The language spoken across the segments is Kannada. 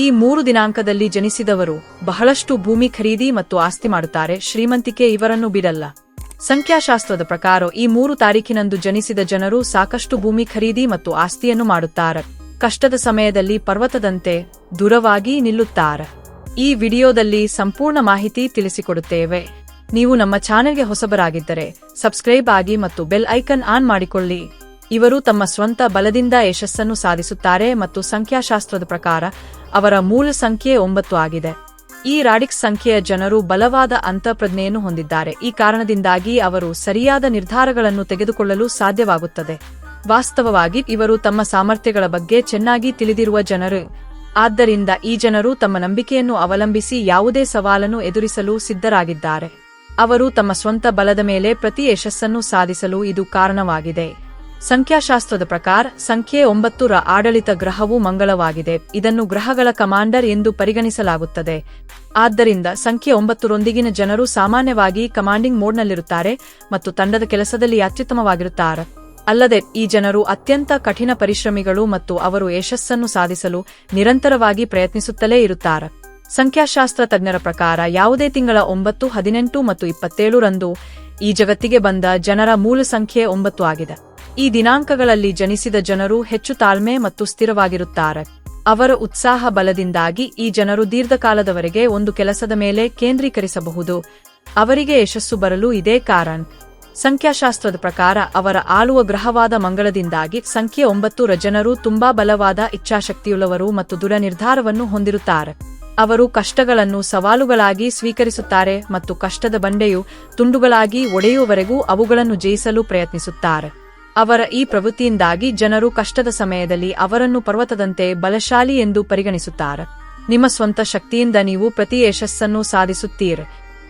ಈ ಮೂರು ದಿನಾಂಕದಲ್ಲಿ ಜನಿಸಿದವರು ಬಹಳಷ್ಟು ಭೂಮಿ ಖರೀದಿ ಮತ್ತು ಆಸ್ತಿ ಮಾಡುತ್ತಾರೆ, ಶ್ರೀಮಂತಿಕೆ ಇವರನ್ನು ಬಿಡಲ್ಲ. ಸಂಖ್ಯಾಶಾಸ್ತ್ರದ ಪ್ರಕಾರ ಈ ಮೂರು ತಾರೀಖಿನಂದು ಜನಿಸಿದ ಜನರು ಸಾಕಷ್ಟು ಭೂಮಿ ಖರೀದಿ ಮತ್ತು ಆಸ್ತಿಯನ್ನು ಮಾಡುತ್ತಾರೆ. ಕಷ್ಟದ ಸಮಯದಲ್ಲಿ ಪರ್ವತದಂತೆ ದೂರವಾಗಿ ನಿಲ್ಲುತ್ತಾರೆ. ಈ ವಿಡಿಯೋದಲ್ಲಿ ಸಂಪೂರ್ಣ ಮಾಹಿತಿ ತಿಳಿಸಿಕೊಡುತ್ತೇವೆ. ನೀವು ನಮ್ಮ ಚಾನೆಲ್ಗೆ ಹೊಸಬರಾಗಿದ್ದರೆ ಸಬ್ಸ್ಕ್ರೈಬ್ ಆಗಿ ಮತ್ತು ಬೆಲ್ ಐಕನ್ ಆನ್ ಮಾಡಿಕೊಳ್ಳಿ. ಇವರು ತಮ್ಮ ಸ್ವಂತ ಬಲದಿಂದ ಯಶಸ್ಸನ್ನು ಸಾಧಿಸುತ್ತಾರೆ ಮತ್ತು ಸಂಖ್ಯಾಶಾಸ್ತ್ರದ ಪ್ರಕಾರ ಅವರ ಮೂಲ ಸಂಖ್ಯೆ ಒಂಬತ್ತು ಆಗಿದೆ. ಈ ರಾಡಿಕ್ಸ್ ಸಂಖ್ಯೆಯ ಜನರು ಬಲವಾದ ಅಂತಃಪ್ರಜ್ಞೆಯನ್ನು ಹೊಂದಿದ್ದಾರೆ. ಈ ಕಾರಣದಿಂದಾಗಿ ಅವರು ಸರಿಯಾದ ನಿರ್ಧಾರಗಳನ್ನು ತೆಗೆದುಕೊಳ್ಳಲು ಸಾಧ್ಯವಾಗುತ್ತದೆ. ವಾಸ್ತವವಾಗಿ ಇವರು ತಮ್ಮ ಸಾಮರ್ಥ್ಯಗಳ ಬಗ್ಗೆ ಚೆನ್ನಾಗಿ ತಿಳಿದಿರುವ ಜನರು. ಆದ್ದರಿಂದ ಈ ಜನರು ತಮ್ಮ ನಂಬಿಕೆಯನ್ನು ಅವಲಂಬಿಸಿ ಯಾವುದೇ ಸವಾಲನ್ನು ಎದುರಿಸಲು ಸಿದ್ಧರಾಗಿದ್ದಾರೆ. ಅವರು ತಮ್ಮ ಸ್ವಂತ ಬಲದ ಮೇಲೆ ಪ್ರತಿ ಯಶಸ್ಸನ್ನು ಸಾಧಿಸಲು ಇದು ಕಾರಣವಾಗಿದೆ. ಸಂಖ್ಯಾಶಾಸ್ತ್ರದ ಪ್ರಕಾರ ಸಂಖ್ಯೆ ಒಂಬತ್ತು ರ ಆಡಳಿತ ಗ್ರಹವು ಮಂಗಳವಾಗಿದೆ. ಇದನ್ನು ಗ್ರಹಗಳ ಕಮಾಂಡರ್ ಎಂದು ಪರಿಗಣಿಸಲಾಗುತ್ತದೆ. ಆದ್ದರಿಂದ ಸಂಖ್ಯೆ ಒಂಬತ್ತರೊಂದಿಗಿನ ಜನರು ಸಾಮಾನ್ಯವಾಗಿ ಕಮಾಂಡಿಂಗ್ ಮೋಡ್ನಲ್ಲಿರುತ್ತಾರೆ ಮತ್ತು ತಂಡದ ಕೆಲಸದಲ್ಲಿ ಅತ್ಯುತ್ತಮವಾಗಿರುತ್ತಾರೆ. ಅಲ್ಲದೆ ಈ ಜನರು ಅತ್ಯಂತ ಕಠಿಣ ಪರಿಶ್ರಮಿಗಳು ಮತ್ತು ಅವರು ಯಶಸ್ಸನ್ನು ಸಾಧಿಸಲು ನಿರಂತರವಾಗಿ ಪ್ರಯತ್ನಿಸುತ್ತಲೇ ಇರುತ್ತಾರೆ. ಸಂಖ್ಯಾಶಾಸ್ತ್ರ ತಜ್ಞರ ಪ್ರಕಾರ ಯಾವುದೇ ತಿಂಗಳ ಒಂಬತ್ತು, ಹದಿನೆಂಟು ಮತ್ತು ಇಪ್ಪತ್ತೇಳು ರಂದು ಈ ಜಗತ್ತಿಗೆ ಬಂದ ಜನರ ಮೂಲ ಸಂಖ್ಯೆ ಒಂಬತ್ತು ಆಗಿದೆ. ಈ ದಿನಾಂಕಗಳಲ್ಲಿ ಜನಿಸಿದ ಜನರು ಹೆಚ್ಚು ತಾಳ್ಮೆ ಮತ್ತು ಸ್ಥಿರವಾಗಿರುತ್ತಾರೆ. ಅವರ ಉತ್ಸಾಹ ಬಲದಿಂದಾಗಿ ಈ ಜನರು ದೀರ್ಘಕಾಲದವರೆಗೆ ಒಂದು ಕೆಲಸದ ಮೇಲೆ ಕೇಂದ್ರೀಕರಿಸಬಹುದು. ಅವರಿಗೆ ಯಶಸ್ಸು ಬರಲು ಇದೇ ಕಾರಣ. ಸಂಖ್ಯಾಶಾಸ್ತ್ರದ ಪ್ರಕಾರ ಅವರ ಆಳುವ ಗ್ರಹವಾದ ಮಂಗಳದಿಂದಾಗಿ ಸಂಖ್ಯೆ ಒಂಬತ್ತು ರ ಜನರು ತುಂಬಾ ಬಲವಾದ ಇಚ್ಛಾಶಕ್ತಿಯುಳ್ಳವರು ಮತ್ತು ದೃಢ ನಿರ್ಧಾರವನ್ನು ಹೊಂದಿರುತ್ತಾರೆ. ಅವರು ಕಷ್ಟಗಳನ್ನು ಸವಾಲುಗಳಾಗಿ ಸ್ವೀಕರಿಸುತ್ತಾರೆ ಮತ್ತು ಕಷ್ಟದ ಬಂಡೆಯು ತುಂಡುಗಳಾಗಿ ಒಡೆಯುವವರೆಗೂ ಅವುಗಳನ್ನು ಜಯಿಸಲು ಪ್ರಯತ್ನಿಸುತ್ತಾರೆ. ಅವರ ಈ ಪ್ರವೃತ್ತಿಯಿಂದಾಗಿ ಜನರು ಕಷ್ಟದ ಸಮಯದಲ್ಲಿ ಅವರನ್ನು ಪರ್ವತದಂತೆ ಬಲಶಾಲಿ ಎಂದು ಪರಿಗಣಿಸುತ್ತಾರೆ. ನಿಮ್ಮ ಸ್ವಂತ ಶಕ್ತಿಯಿಂದ ನೀವು ಪ್ರತಿ ಯಶಸ್ಸನ್ನು ಸಾಧಿಸುತ್ತೀರಿ.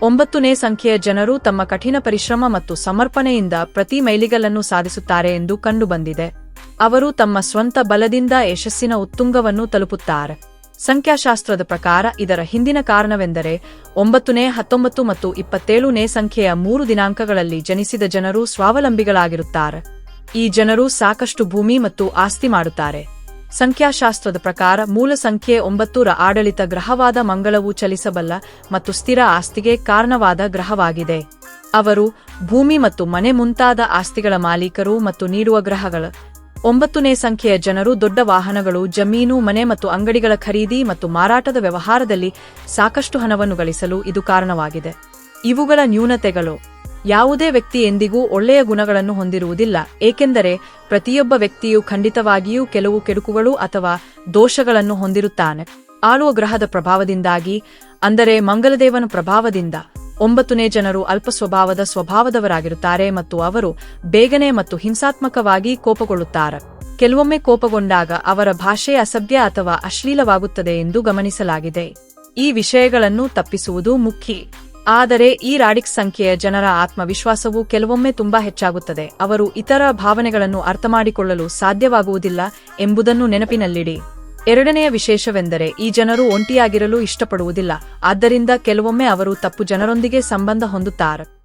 ಒಂಬತ್ತನೇ ಸಂಖ್ಯೆಯ ಜನರು ತಮ್ಮ ಕಠಿಣ ಪರಿಶ್ರಮ ಮತ್ತು ಸಮರ್ಪಣೆಯಿಂದ ಪ್ರತಿ ಮೈಲಿಗಲ್ಲನ್ನು ಸಾಧಿಸುತ್ತಾರೆ ಎಂದು ಕಂಡುಬಂದಿದೆ. ಅವರು ತಮ್ಮ ಸ್ವಂತ ಬಲದಿಂದ ಯಶಸ್ಸಿನ ಉತ್ತುಂಗವನ್ನು ತಲುಪುತ್ತಾರೆ. ಸಂಖ್ಯಾಶಾಸ್ತ್ರದ ಪ್ರಕಾರ ಇದರ ಹಿಂದಿನ ಕಾರಣವೆಂದರೆ ಒಂಬತ್ತನೇ, ಹತ್ತೊಂಬತ್ತು ಮತ್ತು ಇಪ್ಪತ್ತೇಳನೇ ಸಂಖ್ಯೆಯ ಮೂರು ದಿನಾಂಕಗಳಲ್ಲಿ ಜನಿಸಿದ ಜನರು ಸ್ವಾವಲಂಬಿಗಳಾಗಿರುತ್ತಾರೆ. ಈ ಜನರು ಸಾಕಷ್ಟು ಭೂಮಿ ಮತ್ತು ಆಸ್ತಿ ಮಾಡುತ್ತಾರೆ. ಸಂಖ್ಯಾಶಾಸ್ತ್ರದ ಪ್ರಕಾರ ಮೂಲ ಸಂಖ್ಯೆ ಒಂಬತ್ತೂರ ಆಡಳಿತ ಗ್ರಹವಾದ ಮಂಗಳವು ಚಲಿಸಬಲ್ಲ ಮತ್ತು ಸ್ಥಿರ ಆಸ್ತಿಗೆ ಕಾರಣವಾದ ಗ್ರಹವಾಗಿದೆ. ಅವರು ಭೂಮಿ ಮತ್ತು ಮನೆ ಮುಂತಾದ ಆಸ್ತಿಗಳ ಮಾಲೀಕರು ಮತ್ತು ನೀಡುವ ಗ್ರಹಗಳು. ಒಂಬತ್ತನೇ ಸಂಖ್ಯೆಯ ಜನರು ದೊಡ್ಡ ವಾಹನಗಳು, ಜಮೀನು, ಮನೆ ಮತ್ತು ಅಂಗಡಿಗಳ ಖರೀದಿ ಮತ್ತು ಮಾರಾಟದ ವ್ಯವಹಾರದಲ್ಲಿ ಸಾಕಷ್ಟು ಹಣವನ್ನು ಗಳಿಸಲು ಇದು ಕಾರಣವಾಗಿದೆ. ಇವುಗಳ ನ್ಯೂನತೆಗಳು. ಯಾವುದೇ ವ್ಯಕ್ತಿ ಎಂದಿಗೂ ಒಳ್ಳೆಯ ಗುಣಗಳನ್ನು ಹೊಂದಿರುವುದಿಲ್ಲ, ಏಕೆಂದರೆ ಪ್ರತಿಯೊಬ್ಬ ವ್ಯಕ್ತಿಯು ಖಂಡಿತವಾಗಿಯೂ ಕೆಲವು ಕೆಡುಕುಗಳು ಅಥವಾ ದೋಷಗಳನ್ನು ಹೊಂದಿರುತ್ತಾನೆ. ಆಳುವ ಗ್ರಹದ ಪ್ರಭಾವದಿಂದಾಗಿ, ಅಂದರೆ ಮಂಗಲದೇವನ ಪ್ರಭಾವದಿಂದ, ಒಂಬತ್ತನೇ ಜನರು ಅಲ್ಪ ಸ್ವಭಾವದ ಸ್ವಭಾವದವರಾಗಿರುತ್ತಾರೆ ಮತ್ತು ಅವರು ಬೇಗನೆ ಮತ್ತು ಹಿಂಸಾತ್ಮಕವಾಗಿ ಕೋಪಗೊಳ್ಳುತ್ತಾರೆ. ಕೆಲವೊಮ್ಮೆ ಕೋಪಗೊಂಡಾಗ ಅವರ ಭಾಷೆ ಅಸಭ್ಯ ಅಥವಾ ಅಶ್ಲೀಲವಾಗುತ್ತದೆ ಎಂದು ಗಮನಿಸಲಾಗಿದೆ. ಈ ವಿಷಯಗಳನ್ನು ತಪ್ಪಿಸುವುದು ಮುಖ್ಯ. ಆದರೆ ಈ ರಾಡಿಕ್ಸ್ ಸಂಖ್ಯೆಯ ಜನರ ಆತ್ಮವಿಶ್ವಾಸವು ಕೆಲವೊಮ್ಮೆ ತುಂಬಾ ಹೆಚ್ಚಾಗುತ್ತದೆ. ಅವರು ಇತರ ಭಾವನೆಗಳನ್ನು ಅರ್ಥಮಾಡಿಕೊಳ್ಳಲು ಸಾಧ್ಯವಾಗುವುದಿಲ್ಲ ಎಂಬುದನ್ನು ನೆನಪಿನಲ್ಲಿಡಿ. ಎರಡನೆಯ ವಿಶೇಷವೆಂದರೆ ಈ ಜನರು ಒಂಟಿಯಾಗಿರಲು ಇಷ್ಟಪಡುವುದಿಲ್ಲ. ಆದ್ದರಿಂದ ಕೆಲವೊಮ್ಮೆ ಅವರು ತಪ್ಪು ಜನರೊಂದಿಗೆ ಸಂಬಂಧ ಹೊಂದುತ್ತಾರೆ.